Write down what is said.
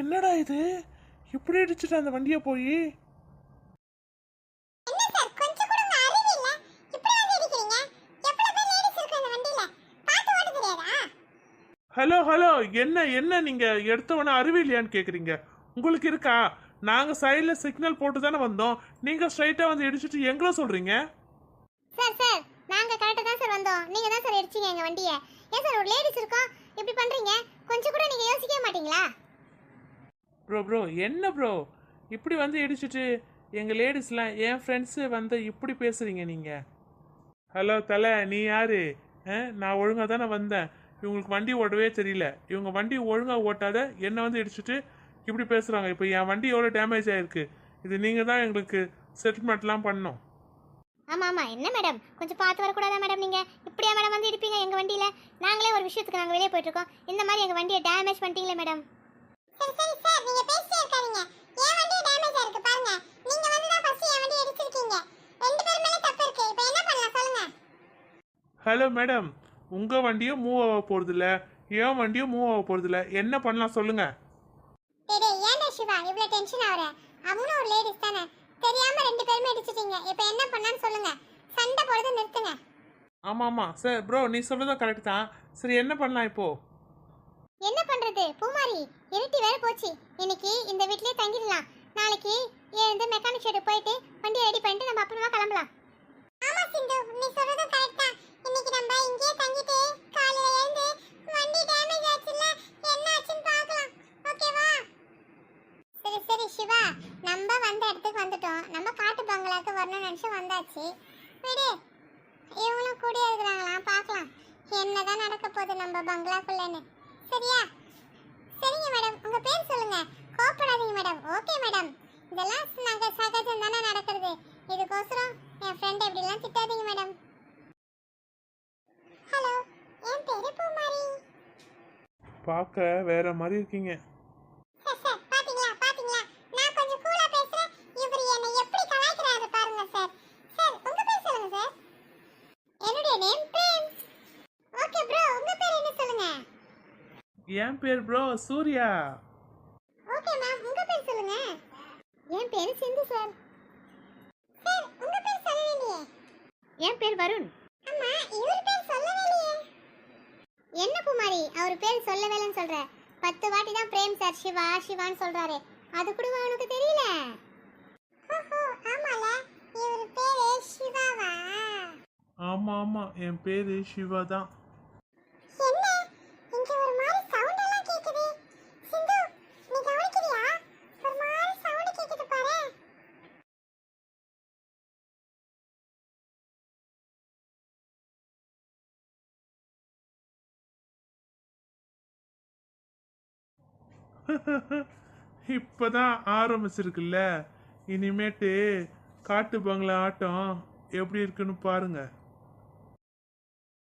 என்னடா இது? இப்படி அடிச்சுட்டு அந்த வண்டியை போய்? ஹலோ ஹலோ என்ன என்ன நீங்க எடுத்தவன அறிவில்லையான்னு கேக்குறீங்க? உங்களுக்கு இருக்கா? நாங்க சைடுல சிக்னல் போட்டு தானே வந்தோம். நீங்க ஸ்ட்ரைட்டா வந்து இடிச்சிட்டு எங்களை சொல்றீங்க? சார் சார் நாங்க கரெக்டா தான் சார் வந்தோம். நீங்க தான் சார் அடிச்சீங்க எங்க வண்டியை. ஏன் சார் ஒரு லேடிஸ் இருக்கோம்? இப்படி பண்றீங்க? கொஞ்சம் கூட நீங்க யோசிக்கவே மாட்டீங்களா? ப்ரோ ப்ரோ என்ன ப்ரோ இப்படி வந்து இடிச்சிட்டு எங்கள் லேடிஸ்லாம் என் ஃப்ரெண்ட்ஸு வந்து இப்படி பேசுகிறீங்க நீங்கள் ஹலோ தலை நீ யார்? ஆ, நான் ஒழுங்காக தானே வந்தேன். இவங்களுக்கு வண்டி ஓட்டவே தெரியல. இவங்க வண்டி ஒழுங்காக ஓட்டாத என்னை வந்து இடிச்சிட்டு இப்படி பேசுகிறாங்க இப்போ என் வண்டி எவ்வளோ டேமேஜ் ஆகிருக்கு இது நீங்கள் தான் எங்களுக்கு செட்டில்மெண்ட்லாம் பண்ணணும். ஆமாம் ஆமாம் என்ன மேடம் கொஞ்சம் பார்த்து வரக்கூடாதா மேடம் நீங்கள் இப்படியா மேடம் வந்து இருப்பீங்க எங்கள் வண்டியில்? நாங்களே ஒரு விஷயத்துக்கு நாங்கள் வெளியே போயிட்டுருக்கோம் இந்த மாதிரி எங்கள் வண்டியை டேமேஜ் பண்ணிட்டீங்களே மேடம் ஹலோ மேடம் உங்கள் வண்டியும் மூவ் ஆக போகிறதில்ல என் வண்டியும் மூவ் ஆக போகிறதில்ல என்ன பண்ணலாம்? சொல்லுங்கள் ஏன்டா சிவா? இவ்வளவு டென்ஷன் ஆவற அவனும் ஒரு லேடிஸ் தானே. தெரியாம ரெண்டு பேருமே அடிச்சிட்டீங்க இப்போ என்ன பண்ணான்னு சொல்லுங்க. சண்டை போடுறதை நிறுத்துங்க. ஆமாம் ஆமாம் சார் ப்ரோ நீ சொல்கிறதும் கரெக்ட் தான். சரி என்ன பண்ணலாம் இப்போது என்ன பண்றது பூமாரி இருட்டி வேற போச்சு. இன்னைக்கு இந்த வீட்லயே தங்கிடலாம். நாளைக்கு எழுந்து மெக்கானிக் ஷெட் போயிட்டு வண்டி ரெடி பண்ணிட்டு நம்ம அப்புறமா கிளம்பலாம். ஆமா சிந்து நீ சொல்றது கரெக்ட் தான். இன்னைக்கு நம்ம இங்கேயே தங்கிட்டு காலையில எழுந்து வண்டி டேமேஜ் ஆச்சுல என்ன ஆச்சுன்னு பார்க்கலாம் ஓகேவா சரி சரி சிவா. நம்ம வந்த இடத்துக்கு வந்துட்டோம். நம்ம காட்டு பங்களாக்கு வரணும்னு நினைச்சு வந்தாச்சு. விடு. இவங்களும் கூட இருக்கிறாங்களாம். பார்க்கலாம். என்னதான் நடக்க போகுது நம்ம பங்களாக்குள்ளன்னு. சரியா? சரிங்க மேடம். உங்க பேர் சொல்லுங்க. கோபப்படாதீங்க மேடம். Okay madam. இதெல்லாம் நாங்க சகஜம் தானே நடக்கிறது. இதுக்கோசரம் என் ஃப்ரெண்ட் எப்படிலாம் திட்டாதீங்க மேடம். ஹலோ என் பேரு பூமாரி. பார்க்க வேற மாதிரி இருக்கீங்க சார் சார் பாத்தீங்களா பாத்தீங்களா நான் கொஞ்சம் கூலா பேசுறேன் இவர் என்னை எப்படி கலாய்க்கிறாரு பாருங்க சார் சார் உங்க பேர் சொல்லுங்க சார் என்னுடைய நேம் பிரேம் ஓகே ப்ரோ உங்க பேர் என்ன சொல்லுங்க என் பேர் ப்ரோ சூர்யா. ஓகே மேம் உங்க பேர் சொல்லுங்க. என் பேரு சிந்து சார் சார் உங்க பேர் சொல்லலையே என் பேர் வருண். அம்மா இவர் பேர் சொல்லவே இல்லையே என்ன குமாரி அவர் பேர் சொல்லவே இல்லைன்னு சொல்ற. பத்து வாட்டி தான் பிரேம் சார் சிவா சிவான்னு சொல்றாரு. அது கூட உனக்கு தெரியல? ஓஹோ ஆமால. இவர் பேரு சிவாவா? ஆமாம் ஆமாம் என் பேர் சிவா தான். இப்போதான் ஆரம்பிச்சிருக்குல்ல. இனிமேட்டு காட்டு பங்களா ஆட்டம் எப்படி இருக்குன்னு பாருங்கள்